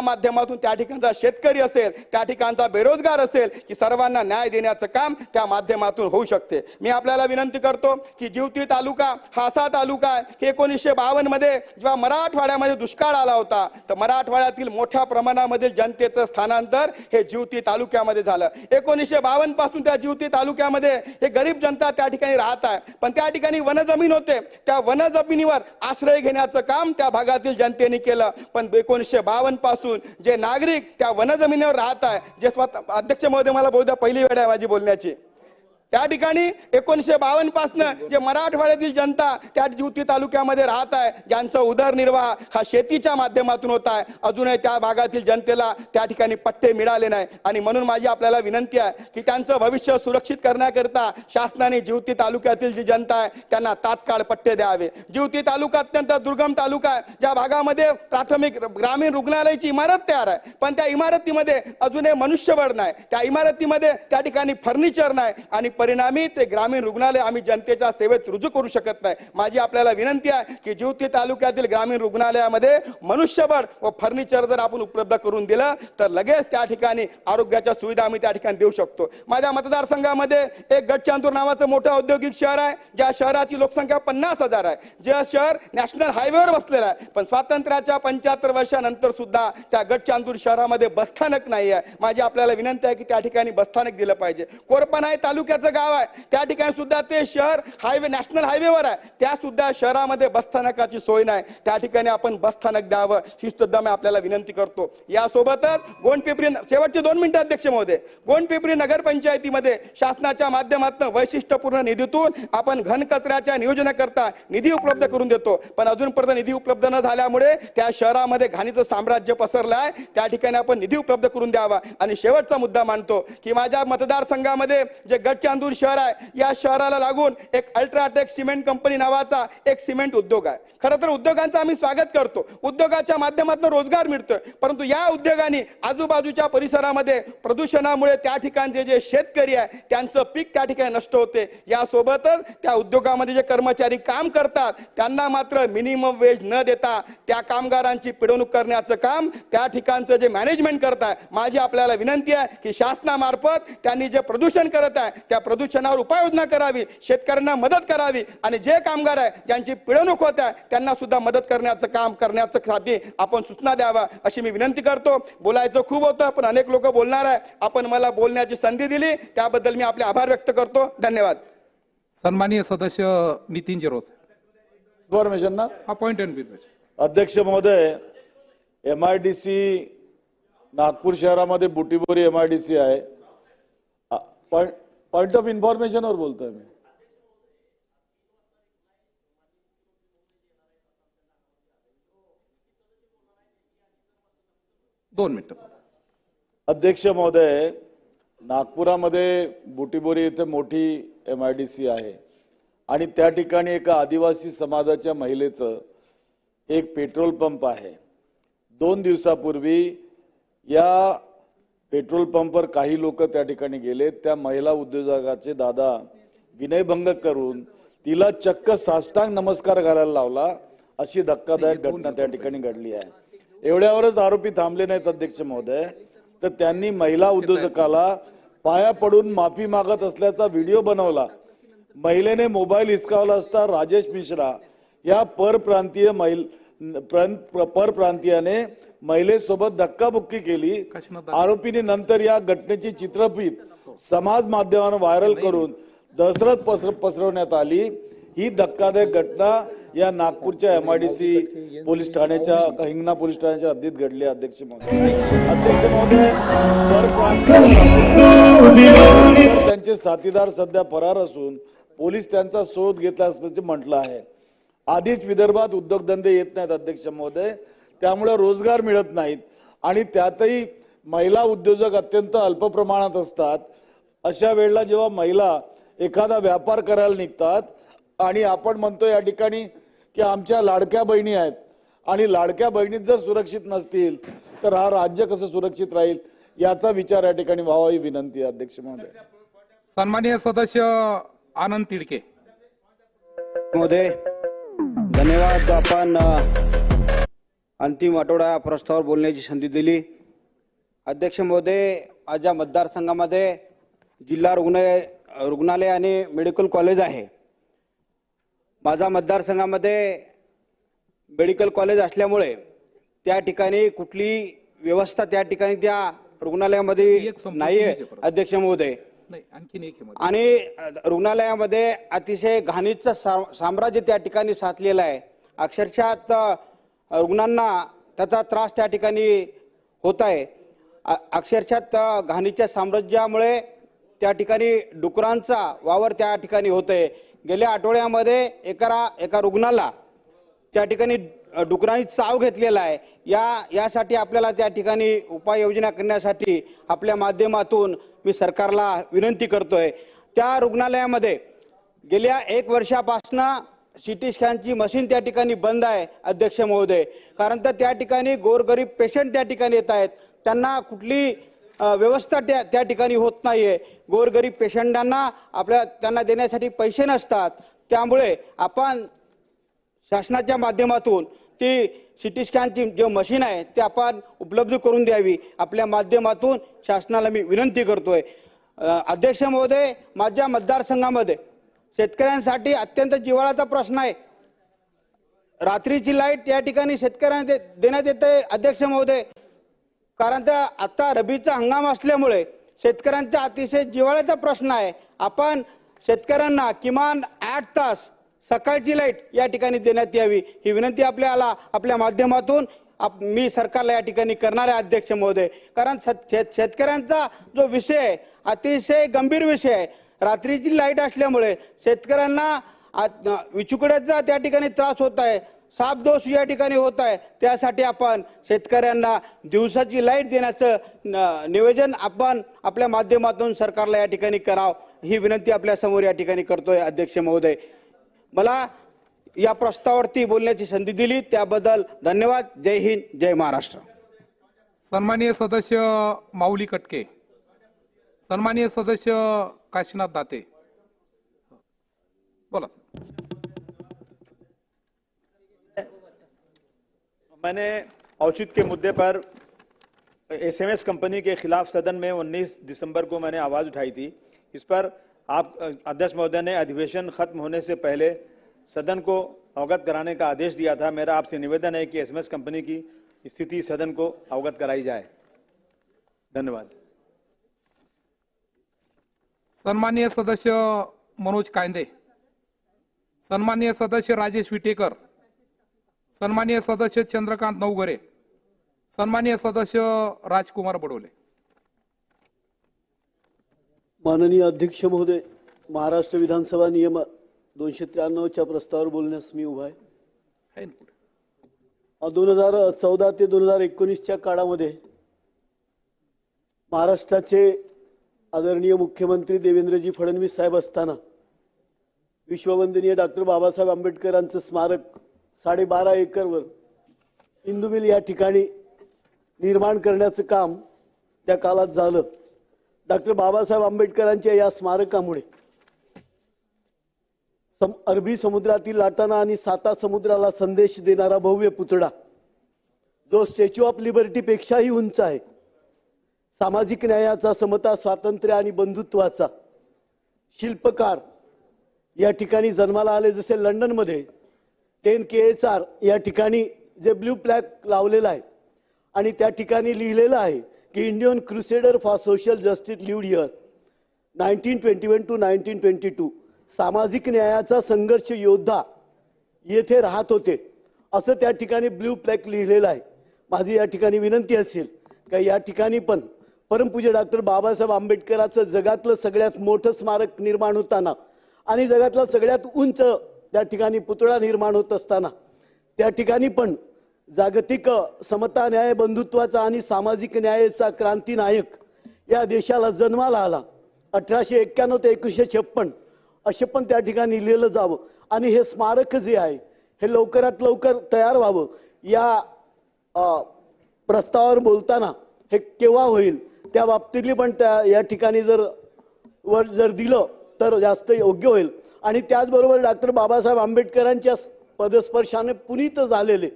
माध्यमातून त्या ठिकाणचा शेतकरी असेल त्या ठिकाणचा बेरोजगार असेल की सर्वांना न्याय देण्याचं काम त्या माध्यमातून होऊ शकते. मी आपल्याला विनंती करतो की जिवती तालुका हा असा तालुका आहे एकोणीसशे बावन्नमध्ये जेव्हा मराठवाड्यामध्ये दुष्काळ आला होता तर मराठवाड्यातील मोठ्या प्रमाणामध्ये जनतेचं स्थानांतर हे जिवती तालुक्यामध्ये झालं. एकोणीसशे बावन्नपासून त्या जिवती तालुक्यामध्ये हे गरीब जनता त्या ठिकाणी राहत आहे. पण त्या ठिकाणी वनजमीन होते. त्या वनजमिनीवर आश्रय घेण्याचं काम त्या भागातील जनतेने केलं. पण एकोणीसशे बावन्नपासून जे नागरिक त्या वनजमिनीवर राहत आहे जे स्वतः अध्यक्ष महोदय मला बहुधा पहिली वेळ आहे माझी बोलण्याची. त्या ठिकाणी एकोणीसशे बावन्न पासनं जे मराठवाड्यातील जनता त्या ज्युती तालुक्यामध्ये राहत आहे ज्यांचा उदरनिर्वाह हा शेतीच्या माध्यमातून होत आहे अजूनही त्या भागातील जनतेला त्या ठिकाणी पट्टे मिळाले नाही. आणि म्हणून माझी आपल्याला विनंती आहे की त्यांचं भविष्य सुरक्षित करण्याकरिता शासनाने जिवती तालुक्यातील जी जनता आहे त्यांना तात्काळ पट्टे द्यावे. जिवती तालुका अत्यंत दुर्गम तालुका आहे ज्या भागामध्ये प्राथमिक ग्रामीण रुग्णालयाची इमारत तयार आहे पण त्या इमारतीमध्ये अजूनही मनुष्यबळ नाही. त्या इमारतीमध्ये त्या ठिकाणी फर्निचर नाही आणि परिणामी ते ग्रामीण रुग्णालय आम्ही जनतेच्या सेवेत रुजू करू शकत नाही. माझी आपल्याला विनंती आहे की जिवती तालुक्यातील ग्रामीण रुग्णालयामध्ये मनुष्यबळ व फर्निचर जर आपण उपलब्ध करून दिलं तर लगेच त्या ठिकाणी आरोग्याच्या सुविधा आम्ही त्या ठिकाणी देऊ शकतो. माझ्या मतदारसंघामध्ये एक गडचांतूर नावाचं मोठं औद्योगिक शहर आहे ज्या शहराची लोकसंख्या पन्नास हजार आहे. जे शहर नॅशनल हायवेवर बसलेलं आहे पण स्वातंत्र्याच्या पंच्याहत्तर वर्षानंतर सुद्धा त्या गडचांदूर शहरामध्ये बसस्थानक नाही आहे माझी आपल्याला विनंती आहे की त्या ठिकाणी बसस्थानक दिलं पाहिजे. कोरपण तालुक्याचं गाव आहे. त्या ठिकाणी सुद्धा ते शहर हायवे नॅशनल हायवेवर आहे. त्या सुद्धा शहरामध्ये बसस्थानकाची सोय नाही. त्या ठिकाणी आपण बसस्थानक द्यावं ही मी आपल्याला विनंती करतो. यासोबतच गोंडपिपरी शेवटचे दोन मिनिटं अध्यक्ष महोदय. गोंडपिपरी नगरपंचायतीमध्ये शासनाच्या माध्यमातून वैशिष्ट्यपूर्ण निधीतून आपण घनकचऱ्याच्या नियोजनाकरता निधी उपलब्ध करून देतो. पण अजूनपर्यंत निधी उपलब्ध न झाल्यामुळे त्या शहरामध्ये घाणीचं साम्राज्य पसरलं आहे त्या ठिकाणी आपण निधी उपलब्ध करून द्यावा. आणि शेवटचा मुद्दा मानतो की माझ्या मतदारसंघामध्ये जे नांदूर शहर आहे. या शहराला लागून एक अल्ट्राटेक सिमेंट कंपनी नावाचा एक सिमेंट उद्योग आहे. खरं तर उद्योगांचं आम्ही स्वागत करतो. उद्योगाच्या माध्यमातून रोजगार मिळतोय. परंतु या उद्योगाने आजूबाजूच्या परिसरामध्ये प्रदूषणामुळे त्या ठिकाणचे जे शेतकरी आहे त्यांचं पीक त्या ठिकाणी नष्ट होते. यासोबतच त्या उद्योगामध्ये जे कर्मचारी काम करतात त्यांना मात्र मिनिमम वेज न देता त्या कामगारांची पिडवणूक करण्याचं काम त्या ठिकाणचं जे मॅनेजमेंट करत आहे माझी आपल्याला विनंती आहे की शासनामार्फत त्यांनी जे प्रदूषण करत आहे त्या प्रदूषणावर उपाययोजना करावी शेतकऱ्यांना मदत करावी आणि जे कामगार आहे ज्यांची पिळवणूक होत आहे त्यांना सुद्धा मदत करण्याचं काम करण्याचं साठी आपण सूचना द्यावा अशी मी विनंती करतो. बोलायचं खूप होतं पण अनेक लोक बोलणार आहे. आपण मला बोलण्याची संधी दिली त्याबद्दल मी आपले आभार व्यक्त करतो. धन्यवाद. सन्माननीय सदस्य नितीन जिरोस. अपॉइंट अध्यक्ष महोदय M I D C Nagpur शहरामध्ये Butibori M I D C आहे. पॉइंट ऑफ इन्फॉर्मेशनवर बोलतोय मी। दोन मिनिटं. अध्यक्ष महोदय नागपुरामध्ये बुटीबोरी इथे मोठी एम आय डी सी आहे. आणि त्या ठिकाणी एका आदिवासी समाजाच्या महिलेचं एक पेट्रोल पंप आहे. दोन दिवसापूर्वी या पेट्रोल पंपवर काही लोक त्या ठिकाणी गेले त्या महिला उद्योजकाचे दादा विनयभंग करून तिला चक्क साष्टांग नमस्कार घालायला लावला. अशी धक्कादायक घटना त्या ठिकाणी घडली आहे. एवढ्यावरच आरोपी थांबले नाहीत अध्यक्ष महोदय. तर त्यांनी महिला उद्योजकाला पाया पडून माफी मागत असल्याचा व्हिडिओ बनवला. महिलेने मोबाईल हिसकावला असता राजेश मिश्रा या परप्रांतीय महिल प्र- परप्रांतीयाने महिलेसोबत धक्काबुक्की केली. आरोपीने नंतर या घटनेची चित्रफित समाज माध्यमावर व्हायरल करून दहशत पसर पसरवण्यात आली. ही धक्कादायक घटना या नागपूरच्या एमआयडीसी पोलीस ठाण्याच्या हिंगणा पोलीस ठाण्याच्या हद्दीत घडली अध्यक्ष महोदय. अध्यक्ष महोदय त्यांचे साथीदार सध्या फरार असून पोलीस त्यांचा शोध घेतला असल्याचे म्हटलं आहे. आधीच विदर्भात उद्योगधंदे येत नाहीत अध्यक्ष महोदय. त्यामुळे रोजगार मिळत नाहीत. आणि त्यातही महिला उद्योजक अत्यंत अल्प प्रमाणात असतात. अशा वेळेला जेव्हा महिला एखादा व्यापार करायला निघतात आणि आपण म्हणतो या ठिकाणी की आमच्या लाडक्या बहिणी आहेत आणि लाडक्या बहिणीत जर सुरक्षित नसतील तर हा राज्य कसं सुरक्षित राहील याचा विचार या ठिकाणी व्हावा ही विनंती आहे अध्यक्ष महोदय. सन्माननीय सदस्य आनंद तिडके. महोदय धन्यवाद. आपण अंतिम आठवडा प्रस्तावावर बोलण्याची संधी दिली अध्यक्ष महोदय माझ्या मतदारसंघामध्ये जिल्हा रुग्णालय रुग्णालय आणि मेडिकल कॉलेज आहे माझा मतदारसंघामध्ये मेडिकल कॉलेज असल्यामुळे त्या ठिकाणी कुठली व्यवस्था त्या ठिकाणी त्या रुग्णालयामध्ये नाही आहे. अध्यक्ष महोदय. आणि रुग्णालयामध्ये अतिशय घाणीचं साम्राज्य त्या ठिकाणी साचलेलं आहे अक्षरशः रुग्णांना त्याचा त्रास त्या ठिकाणी होत आहे. अक्षरशः त- घाणीच्या साम्राज्यामुळे त्या ठिकाणी डुकरांचा वावर त्या ठिकाणी होत आहे. गेल्या आठवड्यामध्ये एका एका रुग्णाला त्या ठिकाणी डुकरांनी चाव घेतलेला आहे. या यासाठी आपल्याला त्या ठिकाणी उपाययोजना करण्यासाठी आपल्या माध्यमातून मी सरकारला विनंती करतोय. त्या रुग्णालयामध्ये गेल्या एक वर्षापासनं सिटी स्कॅनची मशीन त्या ठिकाणी बंद आहे अध्यक्ष महोदय. कारण तर त्या ठिकाणी गोरगरीब पेशंट त्या ठिकाणी येत आहेत. त्यांना कुठली व्यवस्था त्या त्या ठिकाणी होत नाही आहे गोरगरीब पेशंटांना आपल्या त्यांना देण्यासाठी पैसे नसतात. त्यामुळे आपण शासनाच्या माध्यमातून ती सिटी स्कॅनची जे मशीन आहे ते आपण उपलब्ध करून द्यावी. आपल्या माध्यमातून शासनाला मी विनंती करतोय. अध्यक्ष महोदय माझ्या मतदारसंघामध्ये शेतकऱ्यांसाठी अत्यंत जिव्हाळाचा प्रश्न आहे. रात्रीची लाइट या ठिकाणी शेतकऱ्यांना दे- देण्यात येते अध्यक्ष महोदय. कारण त्या आता रबीचा हंगाम असल्यामुळे शेतकऱ्यांचा अतिशय जिव्हाळ्याचा प्रश्न आहे. आपण शेतकऱ्यांना किमान आठ तास सकाळची लाइट या ठिकाणी देण्यात यावी ही विनंती आपल्याला आपल्या माध्यमातून आप- मी सरकारला या ठिकाणी करणार आहे अध्यक्ष महोदय. कारण शेत- शेतकऱ्यांचा जो विषय आहे अतिशय गंभीर विषय आहे. रात्रीची लाइट असल्यामुळे शेतकऱ्यांना विचुकड्याचा त्या ठिकाणी त्रास होत आहे साप दोष या ठिकाणी होत आहे. त्यासाठी आपण शेतकऱ्यांना दिवसाची लाइट देण्याचं न- निवेदन आपण आपल्या माध्यमातून सरकारला या ठिकाणी करावं. ही विनंती आपल्यासमोर या ठिकाणी करतोय अध्यक्ष महोदय. मला या प्रस्तावावरती बोलण्याची संधी दिली. त्याबद्दल धन्यवाद. जय हिंद. जय महाराष्ट्र. सन्माननीय सदस्य माऊली कटके. सन्माननीय सदस्य काशीनाथ दाते। बोला सर। मैंने औचित्य के मुद्दे पर एसएमएस कंपनी के खिलाफ सदन में 19 दिसंबर को मैंने आवाज़ उठाई थी। इस पर आप, अध्यक्ष महोदय ने अधिवेशन खत्म होने से पहले सदन को अवगत कराने का आदेश दिया था। मेरा आपसे निवेदन है कि एसएमएस कंपनी की स्थिति सदन को अवगत कराई जाए। धन्यवाद। सन्माननीय सदस्य मनोज कांदे सन्माननीय सदस्य राजेश विटेकर सन्माननीय सदस्य चंद्रकांत नवगरे सन्माननीय सदस्य राजकुमार बडोले. माननीय अध्यक्ष महोदय महाराष्ट्र विधानसभा नियम दोनशे त्र्याण्णवच्या प्रस्तावावर बोलण्यास मी उभा आहे. दोन हजार चौदा ते दोन हजार एकोणीसच्या काळामध्ये महाराष्ट्राचे आदरणीय मुख्यमंत्री देवेंद्रजी फडणवीस साहेब असताना विश्ववंदनीय डॉक्टर बाबासाहेब आंबेडकरांचं स्मारक साडेबारा एकरवर इंदुमिल या ठिकाणी निर्माण करण्याचं काम त्या काळात झालं. डॉक्टर बाबासाहेब आंबेडकरांच्या या स्मारकामुळे सम अरबी समुद्रातील लाटाना आणि साता समुद्राला संदेश देणारा भव्य पुतळा जो स्टॅच्यू ऑफ लिबर्टीपेक्षाही उंच आहे. सामाजिक न्यायाचा समता स्वातंत्र्य आणि बंधुत्वाचा शिल्पकार या ठिकाणी जन्माला आले. जसे लंडनमध्ये टेन के एच आर या ठिकाणी जे ब्ल्यू फ्लॅग लावलेला आहे आणि त्या ठिकाणी लिहिलेलं आहे की Indian crusader for social justice lived year nineteen twenty one two nineteen twenty two सामाजिक न्यायाचा संघर्ष योद्धा येथे राहत होते. असं त्या ठिकाणी ब्ल्यू फ्लॅग लिहिलेलं आहे. माझी या ठिकाणी विनंती असेल का या ठिकाणी पण परमपूज्य डॉक्टर बाबासाहेब आंबेडकराचं जगातलं सगळ्यात मोठं स्मारक निर्माण होताना आणि जगातला सगळ्यात उंच त्या ठिकाणी पुतळा निर्माण होत असताना त्या ठिकाणी पण जागतिक समता न्याय बंधुत्वाचा आणि सामाजिक न्यायाचा क्रांतीनायक या देशाला जन्माला आला. अठराशे एक्क्याण्णव ते एकोणीसशे छप्पन असे पण त्या ठिकाणी लिहिलं जावं. आणि हे स्मारक जे आहे हे लवकरात लवकर तयार व्हावं या प्रस्तावावर बोलताना हे केव्हा होईल? त्या बाबतीतली पण त्या या ठिकाणी जर वर जर दिलं तर जास्त योग्य होईल. आणि त्याचबरोबर डॉक्टर बाबासाहेब आंबेडकरांच्या पदस्पर्शाने पुनीत झालेले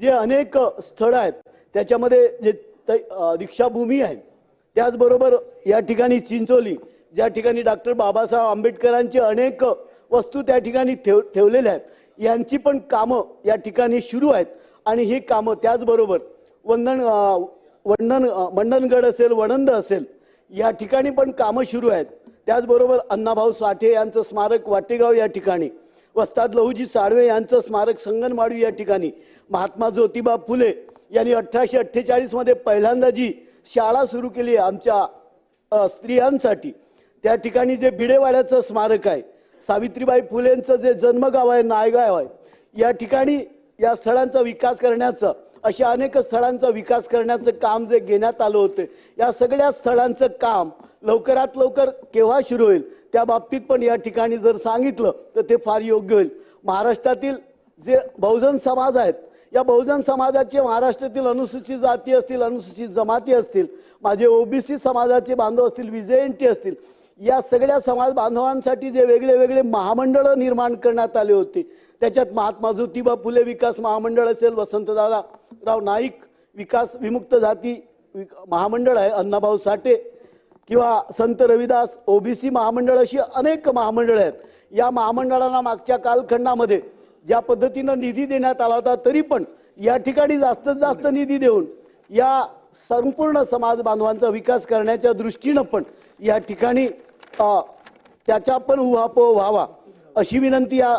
जे अनेक स्थळं आहेत त्याच्यामध्ये जे दीक्षाभूमी आहे त्याचबरोबर या ठिकाणी चिंचोली ज्या ठिकाणी डॉक्टर बाबासाहेब आंबेडकरांची अनेक वस्तू त्या ठिकाणी ठेव ठेवलेल्या आहेत. यांची पण कामं या ठिकाणी सुरू आहेत. आणि ही कामं त्याचबरोबर वंदन वंडन मंडनगड असेल वणंद असेल या ठिकाणी पण कामं सुरू आहेत. त्याचबरोबर अण्णाभाऊ साठे यांचं स्मारक वाटेगाव या ठिकाणी वस्ताद लहूजी साळवे यांचं स्मारक संगनवाडू या ठिकाणी महात्मा ज्योतिबा फुले यांनी अठराशे अठ्ठेचाळीसमध्ये पहिल्यांदा जी शाळा सुरू केली आहे आमच्या स्त्रियांसाठी त्या ठिकाणी जे भिडेवाड्याचं स्मारक आहे सावित्रीबाई फुलेंचं जे जन्मगाव आहे नायगाव आहे या ठिकाणी या स्थळांचा विकास करण्याचं अशा अनेक स्थळांचा विकास करण्याचं काम जे घेण्यात आलं होतं या सगळ्या स्थळांचं काम लवकरात लवकर केव्हा सुरू होईल त्या बाबतीत पण या ठिकाणी जर सांगितलं तर ते फार योग्य होईल. महाराष्ट्रातील जे बहुजन समाज आहेत या बहुजन समाजाचे महाराष्ट्रातील अनुसूचित जाती असतील अनुसूचित जमाती असतील माझे ओबीसी समाजाचे बांधव असतील विजयंती असतील या सगळ्या समाज बांधवांसाठी जे वेगळे वेगळे महामंडळं निर्माण करण्यात आले होते त्याच्यात महात्मा ज्योतिबा फुले विकास महामंडळ असेल वसंतदादा राव नाईक विकास विमुक्त जाती विक- महामंडळ आहे अण्णाभाऊ साठे किंवा संत रविदास ओबीसी महामंडळ अशी अनेक महामंडळ आहेत. या महामंडळांना मागच्या कालखंडामध्ये ज्या पद्धतीनं निधी देण्यात आला होता तरी पण या ठिकाणी जास्तीत जास्त निधी देऊन या संपूर्ण समाज बांधवांचा विकास करण्याच्या दृष्टीनं पण या ठिकाणी त्याचा पण उहापोह व्हावा अशी विनंती या